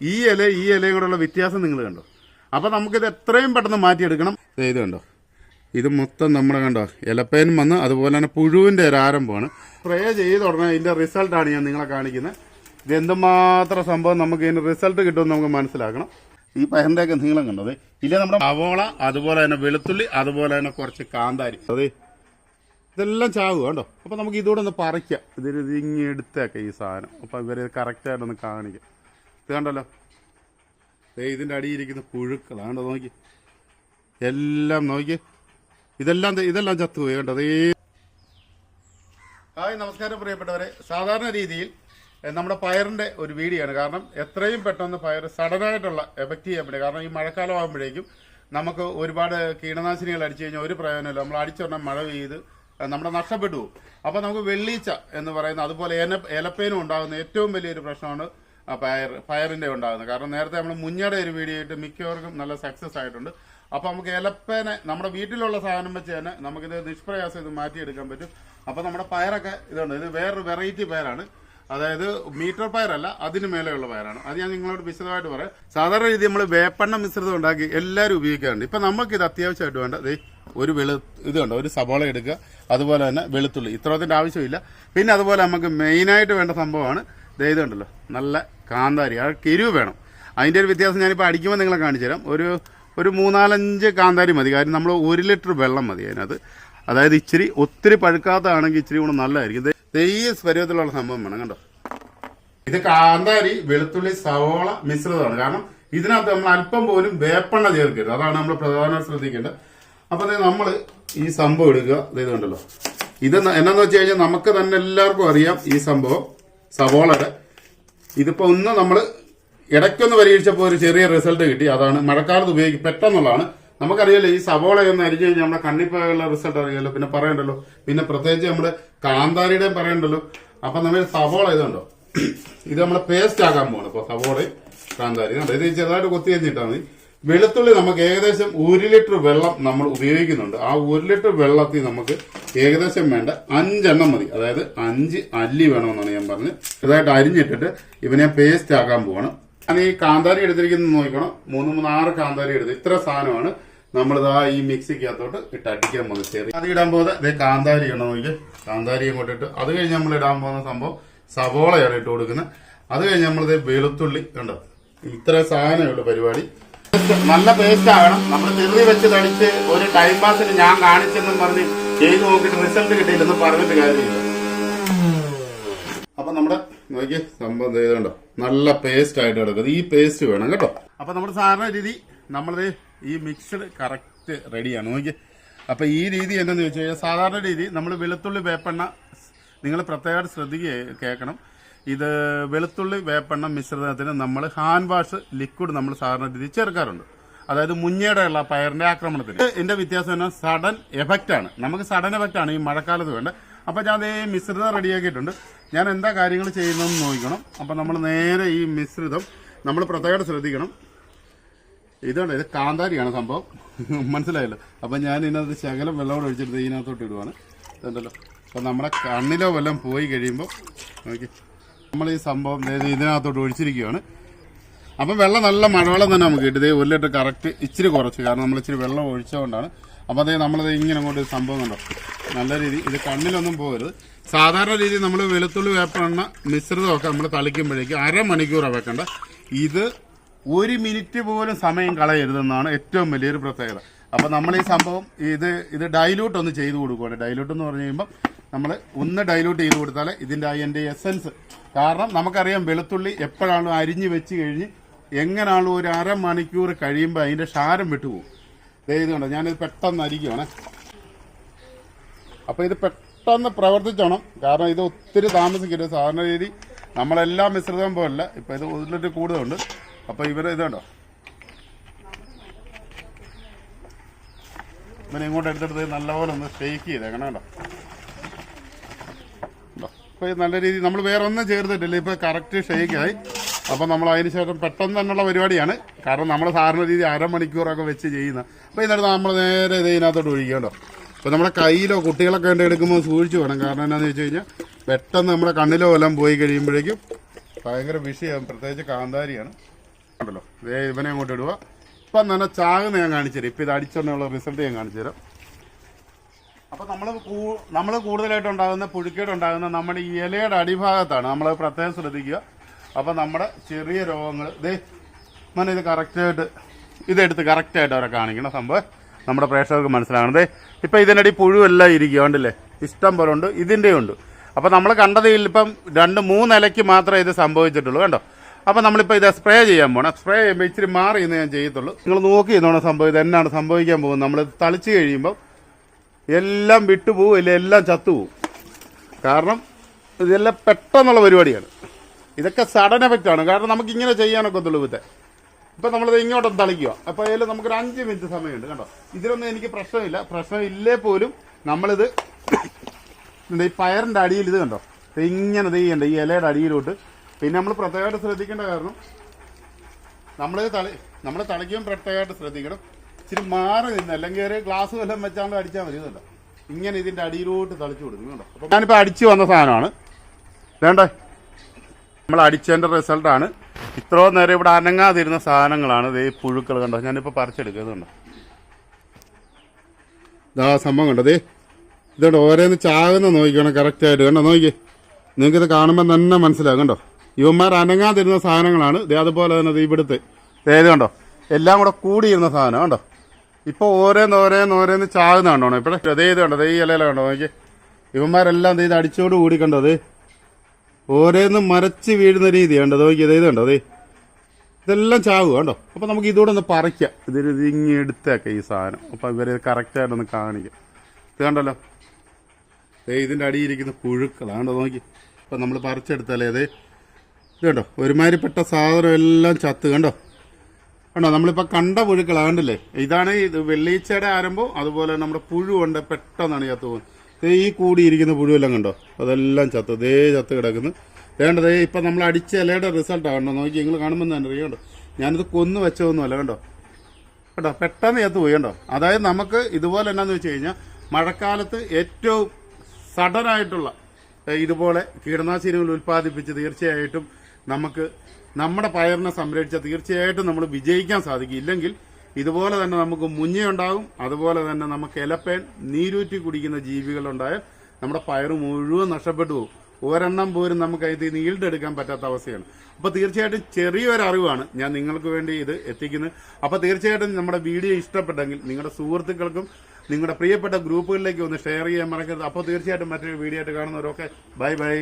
ഈ ഇല ഈ ഇലയും കൂടെയുള്ള വ്യത്യാസം നിങ്ങൾ കണ്ടോ? അപ്പോൾ നമുക്കിത് എത്രയും പെട്ടെന്ന് മാറ്റിയെടുക്കണം. ഇത് കണ്ടോ? ഇത് മൊത്തം നമ്മുടെ കണ്ടോ ഇലപ്പേനും വന്ന് അതുപോലെ തന്നെ പുഴുവിന്റെ ഒരു ആരംഭമാണ്. സ്പ്രേ ചെയ്ത് ഉടനെ ഇതിന്റെ റിസൾട്ടാണ് ഞാൻ നിങ്ങളെ കാണിക്കുന്നത്. ഇത് എന്തുമാത്രം സംഭവം നമുക്ക് ഇതിന് റിസൾട്ട് കിട്ടുമെന്ന് നമുക്ക് മനസ്സിലാക്കണം. ഈ പയറിന്റെയൊക്കെ നീളം കണ്ടത് ഇല്ല നമ്മുടെ അവോള അതുപോലെ തന്നെ വെളുത്തുള്ളി അതുപോലെ തന്നെ കുറച്ച് കാന്താരി. അതെ ഇതെല്ലാം ചാവുക കേട്ടോ അപ്പോൾ നമുക്ക് ഇതുകൂടെ ഒന്ന് പറിക്കാം. ഇതിൽ ഇതിങ്ങി എടുത്തേക്കാം ഈ സാധനം. അപ്പോൾ ഇവരെ കറക്റ്റായിട്ടൊന്ന് കാണിക്കാം. ഇത് കണ്ടല്ലോ ഇതിന്റെ അടിയിരിക്കുന്ന പുഴുക്കൾ കണ്ടോ നോക്കി. എല്ലാം നോക്കി. ഇതെല്ലാം ഇതെല്ലാം ചത്തുപോയി കണ്ടോ. അതേ ഹായ് നമസ്കാരം പ്രിയപ്പെട്ടവരെ. സാധാരണ രീതിയിൽ നമ്മുടെ പയറിന്റെ ഒരു വീഡിയോ ആണ് കാരണം എത്രയും പെട്ടെന്ന് പയർ സഡനായിട്ടുള്ള എഫക്റ്റ് ചെയ്യാൻ പറ്റും. കാരണം ഈ മഴക്കാലം ആകുമ്പോഴേക്കും നമുക്ക് ഒരുപാട് കീടനാശിനികൾ അടിച്ചു കഴിഞ്ഞാൽ ഒരു പ്രയോജനമില്ല. നമ്മൾ അടിച്ചൊരെണ്ണം മഴ പെയ്ത് നമ്മുടെ നഷ്ടപ്പെട്ടു പോകും. അപ്പോൾ നമുക്ക് വെള്ളീച്ച എന്ന് പറയുന്ന അതുപോലെ ഏലപ്പേനും ഉണ്ടാകുന്ന ഏറ്റവും വലിയൊരു പ്രശ്നമാണ് പയർ പയറിന്റെ ഉണ്ടാകുന്നത് കാരണം നേരത്തെ നമ്മൾ മുഞ്ഞയുടെ ഒരു വീഡിയോ ആയിട്ട് മിക്കവർക്കും നല്ല സക്സസ് ആയിട്ടുണ്ട്. അപ്പോൾ നമുക്ക് ഇലപ്പേനെ നമ്മുടെ വീട്ടിലുള്ള സാധനം വെച്ച് തന്നെ നമുക്കിത് നിഷ്പ്രയാസം ഇത് മാറ്റിയെടുക്കാൻ പറ്റും. അപ്പോൾ നമ്മുടെ പയറൊക്കെ ഇതുണ്ട്. ഇത് വേറൊരു വെറൈറ്റി പയറാണ്. അതായത് മീറ്റർ പയറല്ല അതിന് മേലെയുള്ള പയറാണ്. അത് ഞാൻ നിങ്ങളോട് വിശദമായിട്ട് പറയാം. സാധാരണ രീതി നമ്മൾ വേപ്പെണ്ണ മിശ്രിതം ഉണ്ടാക്കി എല്ലാവരും ഉപയോഗിക്കാറുണ്ട്. ഇപ്പം നമുക്കിത് അത്യാവശ്യമായിട്ട് വേണ്ട. ഒരു വെളു ഇത് കണ്ടോ ഒരു സബോള എടുക്കുക. അതുപോലെ തന്നെ വെളുത്തുള്ളി. ഇത്രത്തിന്റെ ആവശ്യമില്ല. പിന്നെ അതുപോലെ നമുക്ക് മെയിനായിട്ട് വേണ്ട സംഭവമാണ്. ദേ ഇത് കണ്ടല്ലോ. നല്ല കാന്താരി ആ കിരുവ് വേണം. അതിന്റെ ഒരു വ്യത്യാസം ഞാനിപ്പോൾ അടിക്കുമ്പോൾ നിങ്ങളെ കാണിച്ചു തരാം ഒരു ഒരു മൂന്നാലഞ്ച് കാന്താരി മതി. കാര്യം നമ്മൾ ഒരു ലിറ്റർ വെള്ളം മതി അതിനകത്ത്. അതായത് ഇച്ചിരി ഒത്തിരി പഴുക്കാത്തതാണെങ്കിൽ ഇച്ചിരി കൂടെ നല്ലതായിരിക്കും. ഈ സ്വരൂപത്തിലുള്ള സംഭവം വേണം കണ്ടോ? ഇത് കാന്താരി വെളുത്തുള്ളി സവോള മിശ്രിതമാണ്. കാരണം ഇതിനകത്ത് നമ്മൾ അല്പം പോലും വേപ്പെണ്ണ ചേർക്കരുത്. അതാണ് നമ്മൾ പ്രധാനമായിട്ട് ശ്രദ്ധിക്കേണ്ടത്. അപ്പൊ നമ്മൾ ഈ സംഭവം എടുക്കുക. ഇത് കണ്ടല്ലോ. ഇത് എന്നാന്ന് വെച്ച് കഴിഞ്ഞാൽ നമുക്ക് തന്നെ എല്ലാവർക്കും അറിയാം ഈ സംഭവം സവോളയുടെ ഇതിപ്പോ ഒന്ന് നമ്മൾ ഇടയ്ക്കൊന്ന് പരീക്ഷിച്ചപ്പോൾ ഒരു ചെറിയ റിസൾട്ട് കിട്ടി. അതാണ് മഴക്കാലത്ത് ഉപയോഗിക്കും പെട്ടെന്നുള്ളതാണ്. നമുക്കറിയാലോ ഈ സവോള ഒന്ന് അരിഞ്ഞു കഴിഞ്ഞാൽ നമ്മുടെ കണ്ണിപ്പോയുള്ള റിസൾട്ട് അറിയാലോ. പിന്നെ പറയണ്ടല്ലോ. പിന്നെ പ്രത്യേകിച്ച് നമ്മുടെ കാന്താരിയുടെയും പറയണ്ടല്ലോ. അപ്പൊ നമ്മൾ സവോള ഇതുണ്ടോ ഇത് നമ്മൾ പേസ്റ്റ് ആക്കാൻ പോകണം ഇപ്പോൾ സവോളയും കാന്താരി. ഇത് ചെറുതായിട്ട് കൊത്തി കഴിഞ്ഞിട്ടാൽ മതി. വെളുത്തുള്ളി നമുക്ക് ഏകദേശം ഒരു ലിറ്റർ വെള്ളം നമ്മൾ ഉപയോഗിക്കുന്നുണ്ട്. ആ ഒരു ലിറ്റർ വെള്ളത്തിൽ നമുക്ക് ഏകദേശം വേണ്ട അഞ്ചെണ്ണം മതി. അതായത് അഞ്ച് അല്ലി വേണമെന്നാണ് ഞാൻ പറഞ്ഞത്. ചെറുതായിട്ട് അരിഞ്ഞിട്ടിട്ട് ഇവനെ പേസ്റ്റ് ആക്കാൻ പോകണം ഞാൻ ഈ കാന്താരി എടുത്തിരിക്കുന്നത് നോക്കണം. മൂന്ന് മൂന്ന് ആറ് കാന്താരി എടുത്ത് ഇത്ര സാധനമാണ് നമ്മളിതാ ഈ മിക്സിക്കകത്തോട്ട് ഇട്ട് അടിക്കാൻ പോകുന്നത്. ചെറിയ അത് ഇടാൻ പോകുന്നത് ഇതേ കാന്താരി ഇടണം നോക്കി കാന്താരി ഇങ്ങോട്ടിട്ട് അത് കഴിഞ്ഞ് നമ്മൾ ഇടാൻ പോകുന്ന സംഭവം സവോളയാണ് ഇട്ട് കൊടുക്കുന്നത്. അത് കഴിഞ്ഞ് നമ്മളിത് വെളുത്തുള്ളി കണ്ടോ? ഇത്ര സാധനമുള്ള പരിപാടി. നല്ല പേസ്റ്റ് ആകണം. നമ്മൾ ചെറുതി വെച്ച് തടിച്ച് ഒരു ടൈം പാസിന് ഞാൻ കാണിച്ചെന്നും പറഞ്ഞ് ചെയ്ത് നോക്കിയിട്ട് റിസൾട്ട് കിട്ടിയില്ലെന്ന് പറഞ്ഞിട്ട് കാര്യമില്ല. അപ്പൊ നമ്മുടെ നോക്കി സംഭവം ചെയ്തുണ്ടോ നല്ല പേസ്റ്റ് ആയിട്ട് കിടക്കുന്നത് ഈ പേസ്റ്റ് വേണം കേട്ടോ. അപ്പൊ നമ്മുടെ സാധാരണ രീതി നമ്മളത് ഈ മിക്സഡ് കറക്റ്റ് റെഡിയാണ് നോക്കി. അപ്പൊ ഈ രീതി എന്താന്ന് വെച്ച് കഴിഞ്ഞാൽ സാധാരണ രീതി നമ്മൾ വെളുത്തുള്ളി വേപ്പെണ്ണ നിങ്ങൾ പ്രത്യേകമായിട്ട് ശ്രദ്ധിക്കുക കേൾക്കണം. ഇത് വെളുത്തുള്ളി വേപ്പെണ്ണ മിശ്രിതത്തിന് നമ്മൾ ഹാൻഡ് വാഷ് ലിക്വിഡ് നമ്മൾ സാധാരണ രീതി ചേർക്കാറുണ്ട്. അതായത് മുഞ്ഞയുടെ ഉള്ള പയറിന്റെ ആക്രമണത്തിന്. ഇതിന്റെ വ്യത്യാസം എന്നാൽ സഡൻ എഫക്റ്റ് ആണ്. നമുക്ക് സഡൻ എഫക്റ്റ് ആണ് ഈ മഴക്കാലത്ത് വേണ്ട അപ്പൊ ഞാൻ അതേ മിശ്രിതം റെഡിയാക്കിയിട്ടുണ്ട് ഞാൻ എന്താ കാര്യങ്ങൾ ചെയ്യുന്നതെന്ന് നോക്കണം. അപ്പൊ നമ്മൾ നേരെ ഈ മിശ്രിതം നമ്മൾ പ്രത്യേകമായിട്ട് ശ്രദ്ധിക്കണം. ഇതാണ് ഇത് കാന്താരിയാണ് സംഭവം. മനസ്സിലായല്ലോ? അപ്പം ഞാൻ ഇതിനകത്ത് ശകലം വെള്ളം കൂടെ ഒഴിച്ചെടുത്ത് ഇതിനകത്തോട്ട് ഇടുവാണ്. ഇതുണ്ടല്ലോ. അപ്പം നമ്മുടെ കണ്ണിലോ വല്ലതും പോയി കഴിയുമ്പോൾ നോക്കി. നമ്മൾ ഈ സംഭവം ഇതിനകത്തോട്ട് ഒഴിച്ചിരിക്കുകയാണ്. അപ്പം വെള്ളം നല്ല മഴവെള്ളം തന്നെ നമുക്ക് കിട്ടും. ഒരു ലിറ്റർ കറക്റ്റ് ഇച്ചിരി കുറച്ച് കാരണം നമ്മൾ ഇച്ചിരി വെള്ളം ഒഴിച്ചുകൊണ്ടാണ് അപ്പോൾ അതേ നമ്മളത് ഇങ്ങനെ അങ്ങോട്ട് സംഭവം കണ്ടോ? നല്ല രീതി ഇത് കണ്ണിലൊന്നും പോകരുത്. സാധാരണ രീതി നമ്മൾ വെളുത്തുള്ളി വേപ്പെണ്ണ മിശ്രിതമൊക്കെ നമ്മൾ തളിക്കുമ്പോഴേക്കും അരമണിക്കൂറാണ് വെക്കേണ്ട. ഇത് ഒരു മിനിറ്റ് പോലും സമയം കളയരുതെന്നാണ് ഏറ്റവും വലിയൊരു പ്രത്യേകത. അപ്പോൾ നമ്മൾ ഈ സംഭവം ഇത് ഇത് ഡൈലൂട്ട് ഒന്ന് ചെയ്ത് കൊടുക്കുകയാണ് ഡൈലൂട്ട് എന്ന് പറഞ്ഞു കഴിയുമ്പോൾ നമ്മൾ ഒന്ന് ഡൈലൂട്ട് ചെയ്ത് കൊടുത്താൽ ഇതിന്റെ അതിന്റെ എസൻസ് കാരണം നമുക്കറിയാം വെളുത്തുള്ളി എപ്പോഴാണോ അരിഞ്ഞ് വെച്ച് കഴിഞ്ഞ് എങ്ങനെയാണോ ഒരു അരമണിക്കൂർ കഴിയുമ്പോൾ അതിന്റെ ക്ഷാരം വിട്ടുപോകും. ഇത് കണ്ടോ? ഞാനിത് പെട്ടെന്ന് അരിക്കുവാണേ. അപ്പോൾ ഇത് പെട്ടെന്ന് പ്രവർത്തിച്ചോണം. കാരണം ഇത് ഒത്തിരി താമസിക്കരുത്. സാധാരണ രീതി നമ്മളെല്ലാം മിശ്രിതം പോലല്ല. ഇപ്പോൾ ഇത് ലിറ്റർ കൂടുതലുണ്ട്. അപ്പോൾ ഇവരെ ഇതുണ്ടോ ഇവനെ ഇങ്ങോട്ട് എടുത്തെടുത്ത് നല്ലപോലെ ഒന്ന് ഷെയ്ക്ക് ചെയ്തേക്കണം കേട്ടോ. അപ്പോൾ ഇത് നല്ല രീതി നമ്മൾ വേറെ ഒന്നും ചേർത്തിട്ടില്ല ഇപ്പോൾ കറക്റ്റ് ഷെയ്ക്കായി അപ്പോൾ നമ്മൾ അതിന് ശേഷം പെട്ടെന്ന് തന്നെയുള്ള പരിപാടിയാണ്. കാരണം നമ്മൾ സാധാരണ രീതി അരമണിക്കൂറൊക്കെ വെച്ച് ചെയ്യുന്ന. അപ്പോൾ ഇതിനകത്ത് നമ്മൾ നേരെ ഇത് ഇതിനകത്തോട്ട് ഒഴിക്കണ്ടോ? അപ്പം അപ്പോൾ നമ്മുടെ കയ്യിലോ കുട്ടികളൊക്കെ വേണ്ടി എടുക്കുമ്പോൾ സൂക്ഷിച്ചു വേണം. കാരണം എന്താണെന്ന് വെച്ച് കഴിഞ്ഞാൽ പെട്ടെന്ന് നമ്മുടെ കണ്ണിലോ എല്ലാം പോയി കഴിയുമ്പോഴേക്കും ഭയങ്കര വിഷയം. പ്രത്യേകിച്ച് കാന്താരിയാണ്. ഉണ്ടല്ലോ. ഇതേ ഇവനെ അങ്ങോട്ട് ഇടുക. ഇപ്പം തന്നെ ചാകുന്ന ഞാൻ കാണിച്ചു തരാം. ഇപ്പം ഇത് അടിച്ചോണ്ടുള്ള റിസൾട്ട് ഞാൻ കാണിച്ചു തരാം. അപ്പം നമ്മൾ നമ്മൾ കൂടുതലായിട്ട് ഉണ്ടാകുന്ന പുഴുക്കേട് ഉണ്ടാകുന്ന നമ്മുടെ ഈ ഇലയുടെ അടിഭാഗത്താണ് നമ്മൾ പ്രത്യേകം ശ്രദ്ധിക്കുക. അപ്പം നമ്മുടെ ചെറിയ രോഗങ്ങൾ ഇത് മന ഇത് കറക്റ്റായിട്ട് ഇതെടുത്ത് കറക്റ്റായിട്ട് അവരെ കാണിക്കണം സംഭവം നമ്മുടെ പ്രേക്ഷകർക്ക് മനസ്സിലാകണത് ഇപ്പം ഇതിനടി പുഴുവെല്ലാം ഇരിക്കുക കണ്ടില്ലേ? ഇഷ്ടം പോലെ ഉണ്ട് ഇതിന്റെ ഉണ്ട്. അപ്പോൾ നമ്മൾ കണ്ടതിൽ ഇപ്പം രണ്ട് മൂന്നിലയ്ക്ക് മാത്രമേ ഇത് സംഭവിച്ചിട്ടുള്ളൂ കണ്ടോ? അപ്പൊ നമ്മളിപ്പോൾ ഇത് സ്പ്രേ ചെയ്യാൻ പോകണം സ്പ്രേ ചെയ്യുമ്പോൾ ഇച്ചിരി മാറി എന്ന് ഞാൻ ചെയ്യത്തുള്ളൂ. നിങ്ങൾ നോക്കി ഇതാണ് ഇത് എന്നാണ് സംഭവിക്കാൻ പോകുന്നത്. നമ്മൾ തളിച്ചു കഴിയുമ്പോൾ എല്ലാം വിട്ടുപോകും ഇല്ല എല്ലാം ചത്തുപോകും കാരണം ഇതെല്ലാം പെട്ടെന്നുള്ള പരിപാടിയാണ്. ഇതൊക്കെ സഡൻ എഫക്റ്റ് ആണ് കാരണം നമുക്ക് ഇങ്ങനെ ചെയ്യാനൊക്കെ ഒന്നുള്ളൂ ഇവിത്തെ ഇപ്പം നമ്മളിത് ഇങ്ങോട്ടൊന്ന് തളിക്കുക. അപ്പോൾ അതിൽ നമുക്കൊരു അഞ്ച് മിനിറ്റ് സമയമുണ്ട് കണ്ടോ? ഇതിലൊന്നും എനിക്ക് പ്രശ്നമില്ല. പ്രശ്നമില്ലേ പോലും നമ്മളിത് ഈ പയറിന്റെ അടിയിൽ ഇത് കണ്ടോ? ഇങ്ങനെ ചെയ്യണ്ട ഈ ഇലയുടെ അടിയിലോട്ട്. പിന്നെ നമ്മൾ പ്രത്യേകമായിട്ട് ശ്രദ്ധിക്കേണ്ട കാരണം നമ്മൾ തളി നമ്മൾ തളിക്കുമ്പോൾ പ്രത്യേകമായിട്ട് ശ്രദ്ധിക്കണം. ഇച്ചിരി മാറി നിന്ന് അല്ലെങ്കിൽ ഒരു ഗ്ലാസ് വല്ലതും വെച്ചാണ്ട് അടിച്ചാൽ മതി ഇതല്ല ഇങ്ങനെ ഇതിന്റെ അടിയിലോട്ട് തളിച്ചു കൊടുക്കും. കേട്ടോ അപ്പോൾ ഞാനിപ്പോൾ അടിച്ചു വന്ന സാധനമാണ്. വേണ്ടേ? നമ്മൾ അടിച്ചതിന്റെ റിസൾട്ടാണ് ഇത്രയും നേരം ഇവിടെ അനങ്ങാതിരുന്ന സാധനങ്ങളാണ് ഇതേ പുഴുക്കൾ കണ്ടോ? ഞാനിപ്പോൾ പറിച്ചെടുക്കുന്നുണ്ടോ ഇതാ സംഭവം കണ്ടോ? ദേ ഇതുകൊണ്ട് ഓരോന്ന് ചാകുന്ന നോക്കിക്കണം കറക്റ്റായിട്ട് കണ്ടോ? നിങ്ങൾക്ക് ഇത് കാണുമ്പോൾ തന്നെ മനസ്സിലാകും കണ്ടോ? ഇവന്മാർ അനങ്ങാതിരുന്ന സാധനങ്ങളാണ്. ദേ അതുപോലെ തന്നെ ഇവിടുത്തെ. ഏത് കണ്ടോ? എല്ലാം കൂടെ കൂടിയിരുന്ന സാധനം. കണ്ടോ? ഇപ്പോൾ ഓരോന്ന് ഓരോന്ന് ഓരോന്ന് ചാകുന്ന കണ്ടോ ഇപ്പോഴേ അതേ ഇത് കണ്ടോ? ഈ ഇലയില കണ്ടോ? നോക്കി ഇവന്മാരെല്ലാം ഇത് അടിച്ചോട് കൂടി കണ്ടോ? ദേ ഓരോന്ന് മരച്ച് വീഴുന്ന രീതി കണ്ടോ? നോക്കി ഇത് കണ്ടോ ദേ. ഇതെല്ലാം ചാവുക കണ്ടോ? അപ്പോൾ നമുക്ക് ഇതൂടെ ഒന്ന് പറിക്കാം. ഇതിൽ ഇതിങ്ങി എടുത്തേക്കാം ഈ സാധനം. അപ്പോൾ ഇവരെ കറക്റ്റായിട്ടൊന്ന് കാണിക്കാം. ഇത് കണ്ടല്ലോ? ദേ ഇതിന്റെ അടിയിരിക്കുന്ന പുഴുക്കളാണ് കണ്ടോ? നോക്കി. ഇപ്പം നമ്മൾ പറിച്ചെടുത്താലേ അതെ ഇത് കണ്ടോ? ഒരുമാതിരിപ്പെട്ട സാധനം എല്ലാം ചത്ത് കണ്ടോ? കണ്ടോ? നമ്മളിപ്പോൾ കണ്ട പുഴുക്കളാണ്ടല്ലേ ഇതാണ് ഇത് വെള്ളീച്ചയുടെ ആരംഭം. അതുപോലെ നമ്മുടെ പുഴു കൊണ്ട് പെട്ടെന്നാണ് ചത്ത് പോകുന്നത്. ഈ കൂടിയിരിക്കുന്ന പുഴുവെല്ലാം കണ്ടോ? അതെല്ലാം ചത്ത് ദേ ചത്ത് കിടക്കുന്നു. വേണ്ടത് ഇപ്പം നമ്മൾ അടിച്ച ഇലയുടെ റിസൾട്ടാണ് കണ്ടോ? നോക്കി നിങ്ങൾ കാണുമ്പോൾ തന്നെ അറിയാം കണ്ടോ? ഞാനിത് കൊന്നു വെച്ചതൊന്നുമല്ല കണ്ടോ? കേട്ടോ പെട്ടെന്ന് ചേർത്ത് പോയി കണ്ടോ? അതായത് നമുക്ക് ഇതുപോലെ എന്നാന്ന് വെച്ച് കഴിഞ്ഞാൽ മഴക്കാലത്ത് ഏറ്റവും സഡനായിട്ടുള്ള ഇതുപോലെ കീടനാശിനികൾ ഉൽപ്പാദിപ്പിച്ച് തീർച്ചയായിട്ടും നമുക്ക് നമ്മുടെ പയറിനെ സംരക്ഷിച്ച തീർച്ചയായിട്ടും നമ്മൾ വിജയിക്കാൻ സാധിക്കും. ഇല്ലെങ്കിൽ ഇതുപോലെ തന്നെ നമുക്ക് മുഞ്ഞയുണ്ടാകും അതുപോലെ തന്നെ നമുക്ക് ഇലപ്പേൻ നീരൂറ്റി കുടിക്കുന്ന ജീവികളുണ്ടായാൽ നമ്മുടെ പയർ മുഴുവൻ നഷ്ടപ്പെട്ടു പോകും. ഒരെണ്ണം പോലും നമുക്ക് അതിൽ നിന്ന് ഈൽഡ് എടുക്കാൻ പറ്റാത്ത അവസ്ഥയാണ്. അപ്പോൾ തീർച്ചയായിട്ടും ചെറിയൊരു അറിവാണ് ഞാൻ നിങ്ങൾക്ക് വേണ്ടി ഇത് എത്തിക്കുന്നത്. അപ്പോൾ തീർച്ചയായിട്ടും നമ്മുടെ വീഡിയോ ഇഷ്ടപ്പെട്ടെങ്കിൽ നിങ്ങളുടെ സുഹൃത്തുക്കൾക്കും നിങ്ങളുടെ പ്രിയപ്പെട്ട ഗ്രൂപ്പുകളിലേക്ക് ഒന്ന് ഷെയർ ചെയ്യാൻ മറക്കരുത്. അപ്പോൾ തീർച്ചയായിട്ടും മറ്റൊരു വീഡിയോ ആയിട്ട് കാണുന്നവരൊക്കെ ബൈ ബൈ.